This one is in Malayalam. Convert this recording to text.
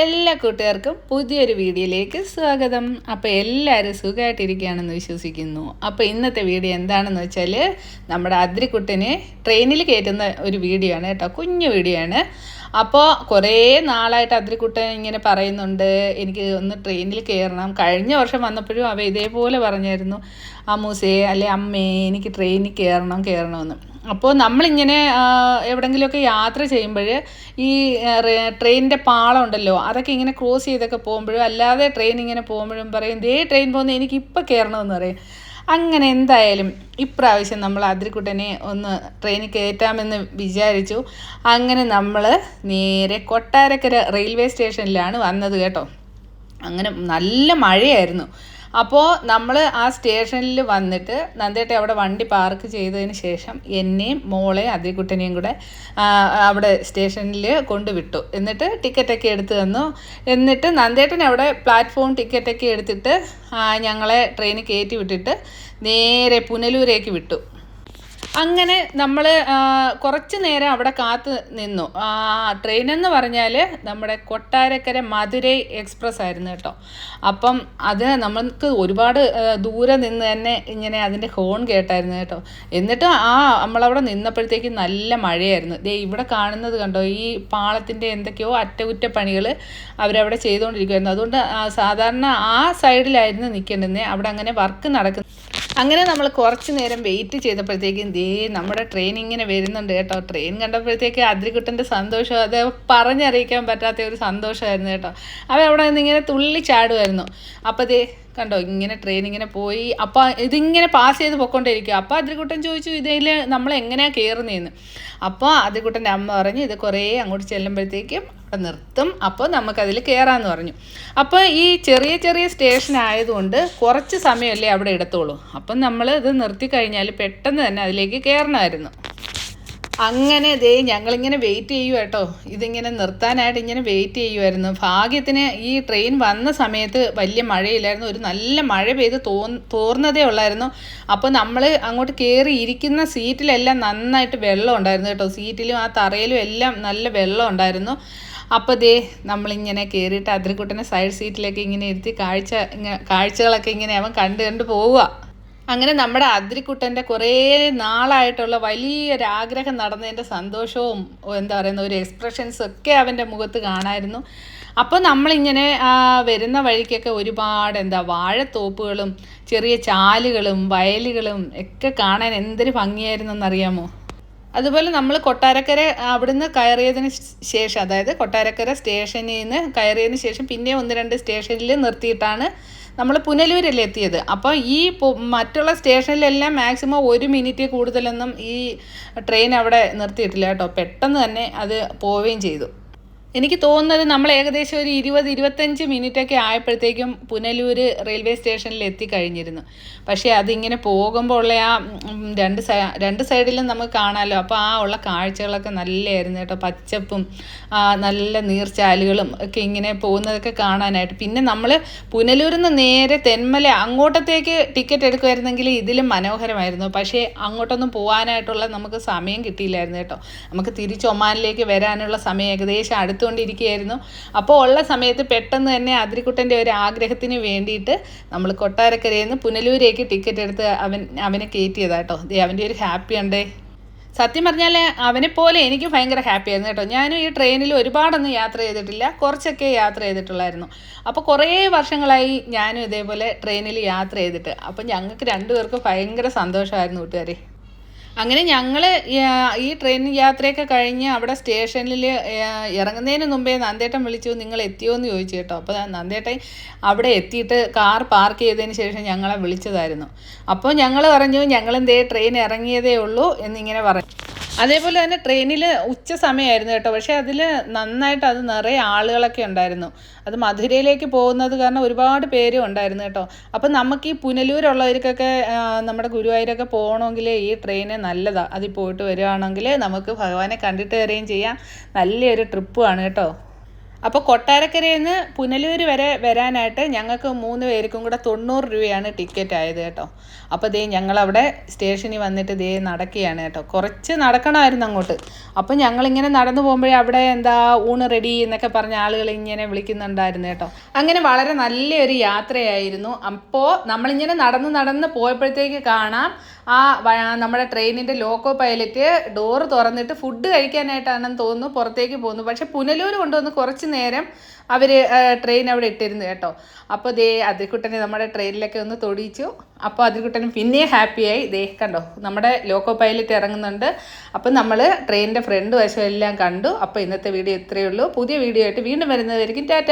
എല്ലാ കൂട്ടുകാർക്കും പുതിയൊരു വീഡിയോയിലേക്ക് സ്വാഗതം. അപ്പോൾ എല്ലാവരും സുഖമായിട്ടിരിക്കുകയാണെന്ന് വിശ്വസിക്കുന്നു. അപ്പോൾ ഇന്നത്തെ വീഡിയോ എന്താണെന്ന് വെച്ചാൽ നമ്മുടെ അതിരിക്കുട്ടനെ ട്രെയിനിൽ കയറ്റുന്ന ഒരു വീഡിയോ ആണ് കേട്ടോ. കുഞ്ഞു വീഡിയോ ആണ്. അപ്പോൾ കുറേ നാളായിട്ട് അതിരിക്കുട്ടൻ ഇങ്ങനെ പറയുന്നുണ്ട്. എനിക്ക് ഒന്ന് ട്രെയിനിൽ കയറണം. കഴിഞ്ഞ വർഷം വന്നപ്പോഴും അവ ഇതേപോലെ പറഞ്ഞായിരുന്നു. അമ്മൂസേ അല്ലെ അമ്മേ എനിക്ക് ട്രെയിനിൽ കയറണം കയറണമെന്ന്. അപ്പോൾ നമ്മളിങ്ങനെ എവിടെങ്കിലുമൊക്കെ യാത്ര ചെയ്യുമ്പോൾ ഈ ട്രെയിനിന്റെ പാളം ഉണ്ടല്ലോ അതൊക്കെ ഇങ്ങനെ ക്രോസ് ചെയ്തൊക്കെ പോകുമ്പോഴും അല്ലാതെ ട്രെയിൻ ഇങ്ങനെ പോകുമ്പോഴും പറയും ദേ ട്രെയിൻ പോകുന്ന എനിക്ക് ഇപ്പോൾ കയറണമെന്ന് പറയും. അങ്ങനെ എന്തായാലും ഇപ്രാവശ്യം നമ്മൾ അതിരിക്കുട്ടനെ ഒന്ന് ട്രെയിനിൽ കയറ്റാമെന്ന് വിചാരിച്ചു. അങ്ങനെ നമ്മൾ നേരെ കൊട്ടാരക്കര റെയിൽവേ സ്റ്റേഷനിലാണ് വന്നത് കേട്ടോ. അങ്ങനെ നല്ല മഴയായിരുന്നു. അപ്പോൾ നമ്മൾ ആ സ്റ്റേഷനിൽ വന്നിട്ട് നന്ദേട്ടെ അവിടെ വണ്ടി പാർക്ക് ചെയ്തതിന് ശേഷം എന്നെയും മോളെ അതികുട്ടനെയും കൂടെ അവിടെ സ്റ്റേഷനിൽ കൊണ്ടുവിട്ടു. എന്നിട്ട് ടിക്കറ്റൊക്കെ എടുത്തു തന്നു. എന്നിട്ട് നന്ദേട്ടൻ അവിടെ പ്ലാറ്റ്ഫോം ടിക്കറ്റൊക്കെ എടുത്തിട്ട് ഞങ്ങളെ ട്രെയിനിൽ കയറ്റി വിട്ടിട്ട് നേരെ പുനലൂരേക്ക് വിട്ടു. അങ്ങനെ നമ്മൾ കുറച്ച് നേരം അവിടെ കാത്ത് നിന്നു. ആ, ട്രെയിൻ എന്ന് പറഞ്ഞാൽ നമ്മുടെ കൊട്ടാരക്കര മധുരൈ എക്സ്പ്രസ് ആയിരുന്നു കേട്ടോ. അപ്പം അത് നമുക്ക് ഒരുപാട് ദൂരെ നിന്ന് തന്നെ ഇങ്ങനെ അതിന്റെ ഹോൺ കേട്ടായിരുന്നു കേട്ടോ. എന്നിട്ട് ആ നമ്മളവിടെ നിന്നപ്പോഴത്തേക്ക് നല്ല മഴയായിരുന്നു. ദേ ഇവിടെ കാണുന്നത് കണ്ടോ ഈ പാളത്തിന്റെ എന്തൊക്കെയോ അറ്റകുറ്റപ്പണികൾ അവരവിടെ ചെയ്തുകൊണ്ടിരിക്കുമായിരുന്നു അതുകൊണ്ട് സാധാരണ ആ സൈഡിലായിരുന്നു നിൽക്കേണ്ടത് അവിടെ അങ്ങനെ വർക്ക് നടക്കുന്നു അങ്ങനെ നമ്മൾ കുറച്ച് നേരം വെയിറ്റ് ചെയ്തപ്പോഴത്തേക്കും ദേ നമ്മുടെ ട്രെയിൻ ഇങ്ങനെ വരുന്നുണ്ട് കേട്ടോ. ട്രെയിൻ കണ്ടപ്പോഴത്തേക്ക് അതിരിക്കുട്ടന്റെ സന്തോഷം അത് പറഞ്ഞറിയിക്കാൻ പറ്റാത്ത ഒരു സന്തോഷമായിരുന്നു കേട്ടോ. അവൻ അവിടെ നിന്ന് ഇങ്ങനെ തുള്ളി ചാടുമായിരുന്നു അപ്പോൾ ദേ കണ്ടോ ഇങ്ങനെ ട്രെയിൻ ഇങ്ങനെ പോയി. അപ്പോൾ ഇതിങ്ങനെ പാസ് ചെയ്ത് പൊയ്ക്കൊണ്ടിരിക്കുക അപ്പോൾ അതിരിക്കുട്ടൻ ചോദിച്ചു ഇതിൽ നമ്മൾ എങ്ങനെയാണ് കയറുന്നതെന്ന് അപ്പോൾ അതിരിക്കുട്ടന്റെ അമ്മ പറഞ്ഞു ഇത് കുറേ അങ്ങോട്ട് ചെല്ലുമ്പോഴത്തേക്കും അവിടെ നിർത്തും. അപ്പോൾ നമുക്കതിൽ കയറാമെന്ന് പറഞ്ഞു. അപ്പോൾ ഈ ചെറിയ ചെറിയ സ്റ്റേഷൻ ആയതുകൊണ്ട് കുറച്ച് സമയമല്ലേ അവിടെ എടുത്തോളൂ. അപ്പം നമ്മൾ ഇത് നിർത്തി കഴിഞ്ഞാൽ പെട്ടെന്ന് തന്നെ അതിലേക്ക് കയറണമായിരുന്നു അങ്ങനെ ദേ ഞങ്ങളിങ്ങനെ വെയിറ്റ് ചെയ്യുക കേട്ടോ ഇതിങ്ങനെ നിർത്താനായിട്ട് ഇങ്ങനെ വെയിറ്റ് ചെയ്യുമായിരുന്നു ഭാഗ്യത്തിന് ഈ ട്രെയിൻ വന്ന സമയത്ത് വലിയ മഴയില്ലായിരുന്നു. ഒരു നല്ല മഴ പെയ്ത് തോ തോർന്നതേ ഉള്ളായിരുന്നു. അപ്പോൾ നമ്മൾ അങ്ങോട്ട് കയറി ഇരിക്കുന്ന സീറ്റിലെല്ലാം നന്നായിട്ട് വെള്ളം ഉണ്ടായിരുന്നു കേട്ടോ സീറ്റിലും ആ തറയിലും എല്ലാം നല്ല വെള്ളം ഉണ്ടായിരുന്നു. അപ്പോൾ ദേ നമ്മളിങ്ങനെ കയറിയിട്ട് അതിരിക്കുട്ടനെ സൈഡ് സീറ്റിലൊക്കെ ഇങ്ങനെ ഇരുത്തി കാഴ്ച കാഴ്ചകളൊക്കെ ഇങ്ങനെ അവൻ കണ്ട് കണ്ട് പോവുക അങ്ങനെ നമ്മുടെ അതിരിക്കുട്ടന്റെ കുറേ നാളായിട്ടുള്ള വലിയൊരാഗ്രഹം നടന്നതിന്റെ സന്തോഷവും എന്താ പറയുന്ന ഒരു എക്സ്പ്രഷൻസും ഒക്കെ അവന്റെ മുഖത്ത് കാണായിരുന്നു. അപ്പോൾ നമ്മളിങ്ങനെ വരുന്ന വഴിക്കൊക്കെ ഒരുപാട് എന്താ വാഴത്തോപ്പുകളും ചെറിയ ചാലുകളും വയലുകളും ഒക്കെ കാണാൻ എന്തൊരു ഭംഗിയായിരുന്നെന്നറിയാമോ അതുപോലെ നമ്മൾ കൊട്ടാരക്കര അവിടുന്ന് കയറിയതിന് ശേഷം അതായത് കൊട്ടാരക്കര സ്റ്റേഷനിൽ നിന്ന് കയറിയതിന് ശേഷം പിന്നെ ഒന്ന് രണ്ട് സ്റ്റേഷനിൽ നിർത്തിയിട്ടാണ് നമ്മൾ പുനലൂരിൽ എത്തിയത്. അപ്പോൾ ഈ മറ്റുള്ള സ്റ്റേഷനിലെല്ലാം മാക്സിമം ഒരു മിനിറ്റ് കൂടുതലൊന്നും ഈ ട്രെയിൻ അവിടെ നിർത്തിയിട്ടില്ല കേട്ടോ. പെട്ടെന്ന് തന്നെ അത് പോവുകയും ചെയ്തു. എനിക്ക് തോന്നുന്നത് നമ്മൾ ഏകദേശം ഒരു ഇരുപത് ഇരുപത്തഞ്ച് മിനിറ്റൊക്കെ ആയപ്പോഴത്തേക്കും പുനലൂർ റെയിൽവേ സ്റ്റേഷനിൽ എത്തിക്കഴിഞ്ഞിരുന്നു പക്ഷേ അതിങ്ങനെ പോകുമ്പോൾ ഉള്ള ആ രണ്ട് സൈ രണ്ട് സൈഡിലും നമുക്ക് കാണാമല്ലോ. അപ്പോൾ ആ ഉള്ള കാഴ്ചകളൊക്കെ നല്ലതായിരുന്നു കേട്ടോ. പച്ചപ്പും നല്ല നീർച്ചാലുകളും ഒക്കെ ഇങ്ങനെ പോകുന്നതൊക്കെ കാണാനായിട്ട്. പിന്നെ നമ്മൾ പുനലൂരിൽ നിന്ന് നേരെ തെന്മല അങ്ങോട്ടത്തേക്ക് ടിക്കറ്റ് എടുക്കുമായിരുന്നെങ്കിൽ ഇതിലും മനോഹരമായിരുന്നു. പക്ഷേ അങ്ങോട്ടൊന്നും പോകാനായിട്ടുള്ള നമുക്ക് സമയം കിട്ടിയില്ലായിരുന്നു കേട്ടോ. നമുക്ക് തിരിച്ച് ഒമാനിലേക്ക് വരാനുള്ള സമയം ഏകദേശം അടുത്തുകൊണ്ടിരിക്കുകയായിരുന്നു അപ്പോൾ ഉള്ള സമയത്ത് പെട്ടെന്ന് തന്നെ അതിരിക്കുട്ടന്റെ ഒരു ആഗ്രഹത്തിന് വേണ്ടിയിട്ട് നമ്മൾ കൊട്ടാരക്കരയിൽ നിന്ന് പുനലൂരേക്ക് ടിക്കറ്റ് എടുത്ത് അവൻ അവനെ കയറ്റിയതാട്ടോ. ദേ അവന്റെ ഒരു ഹാപ്പി ഉണ്ടേ സത്യം പറഞ്ഞാൽ അവനെ പോലെ എനിക്ക് ഭയങ്കര ഹാപ്പി ആയിരുന്നു കേട്ടോ. ഞാനും ഈ ട്രെയിനിൽ ഒരുപാടൊന്നും യാത്ര ചെയ്തിട്ടില്ല. കുറച്ചൊക്കെ യാത്ര ചെയ്തിട്ടുള്ളായിരുന്നു. അപ്പോൾ കുറേ വർഷങ്ങളായി ഞാനും ഇതേപോലെ ട്രെയിനിൽ യാത്ര ചെയ്തിട്ട്. അപ്പോൾ ഞങ്ങൾക്ക് രണ്ടുപേർക്കും ഭയങ്കര സന്തോഷമായിരുന്നു കൂട്ടുകാരെ. അങ്ങനെ ഞങ്ങൾ ഈ ട്രെയിൻ യാത്രയൊക്കെ കഴിഞ്ഞ് അവിടെ സ്റ്റേഷനിൽ ഇറങ്ങുന്നതിന് മുമ്പേ നന്ദേട്ടൻ വിളിച്ചു നിങ്ങൾ എത്തിയോ എന്ന് ചോദിച്ചു കേട്ടോ. അപ്പോൾ നന്ദേട്ടൻ അവിടെ എത്തിയിട്ട് കാർ പാർക്ക് ചെയ്തതിന് ശേഷം ഞങ്ങളെ വിളിച്ചതായിരുന്നു. അപ്പോൾ ഞങ്ങൾ പറഞ്ഞു ഞങ്ങളെന്തേ ട്രെയിൻ ഇറങ്ങിയതേ ഉള്ളൂ എന്നിങ്ങനെ പറഞ്ഞു അതേപോലെ തന്നെ ട്രെയിനിൽ ഉച്ച സമയമായിരുന്നു കേട്ടോ. പക്ഷേ അതിൽ നന്നായിട്ട് അത് നിറയെ ആളുകളൊക്കെ ഉണ്ടായിരുന്നു. അത് മധുരയിലേക്ക് പോകുന്നത് കാരണം ഒരുപാട് പേരും ഉണ്ടായിരുന്നു കേട്ടോ. അപ്പം നമുക്ക് ഈ പുനലൂരുള്ളവർക്കൊക്കെ നമ്മുടെ ഗുരുവായൂരൊക്കെ പോകണമെങ്കിൽ ഈ ട്രെയിന് നല്ലതാണ് അതിൽ പോയിട്ട് വരികയാണെങ്കിൽ നമുക്ക് ഭഗവാനെ കണ്ടിട്ട് വരികയും ചെയ്യാം. നല്ലൊരു ട്രിപ്പുമാണ് കേട്ടോ. അപ്പോൾ കൊട്ടാരക്കരയിൽ നിന്ന് പുനലൂർ വരെ വരാനായിട്ട് ഞങ്ങൾക്ക് മൂന്ന് പേർക്കും കൂടെ തൊണ്ണൂറ് രൂപയാണ് ടിക്കറ്റ് ആയത് കേട്ടോ. അപ്പോൾ ദേ ഞങ്ങളവിടെ സ്റ്റേഷനിൽ വന്നിട്ട് ദേ നടക്കുകയാണ് കേട്ടോ. കുറച്ച് നടക്കണമായിരുന്നു അങ്ങോട്ട്. അപ്പോൾ ഞങ്ങളിങ്ങനെ നടന്നു പോകുമ്പോഴേ അവിടെ എന്താ ഊണ് റെഡി എന്നൊക്കെ പറഞ്ഞ ആളുകൾ ഇങ്ങനെ വിളിക്കുന്നുണ്ടായിരുന്നു കേട്ടോ. അങ്ങനെ വളരെ നല്ലൊരു യാത്രയായിരുന്നു. അപ്പോൾ നമ്മളിങ്ങനെ നടന്ന് നടന്ന് പോയപ്പോഴത്തേക്ക് കാണാം ആ നമ്മുടെ ട്രെയിനിന്റെ ലോക്കോ പൈലറ്റ് ഡോറ് തുറന്നിട്ട് ഫുഡ് കഴിക്കാനായിട്ടാണെന്ന് തോന്നുന്നു പുറത്തേക്ക് പോകുന്നു. പക്ഷെ പുനലൂർ കൊണ്ടുവന്ന് കുറച്ച് നേരം അവർ ട്രെയിൻ അവിടെ ഇട്ടിരുന്നു കേട്ടോ. അപ്പോൾ ദേ അതിർക്കുട്ടനെ നമ്മുടെ ട്രെയിനിലൊക്കെ ഒന്ന് തൊടിയിച്ചു. അപ്പോൾ അതിർക്കുട്ടനും പിന്നെയും ഹാപ്പിയായി. ദേ കണ്ടോ നമ്മുടെ ലോക്കോ പൈലറ്റ് ഇറങ്ങുന്നുണ്ട്. അപ്പം നമ്മൾ ട്രെയിനിന്റെ ഫ്രണ്ട് വശം എല്ലാം കണ്ടു. അപ്പോൾ ഇന്നത്തെ വീഡിയോ ഇത്രയേ ഉള്ളൂ. പുതിയ വീഡിയോ ആയിട്ട് വീണ്ടും വരുന്നതായിരിക്കും ടാറ്റ.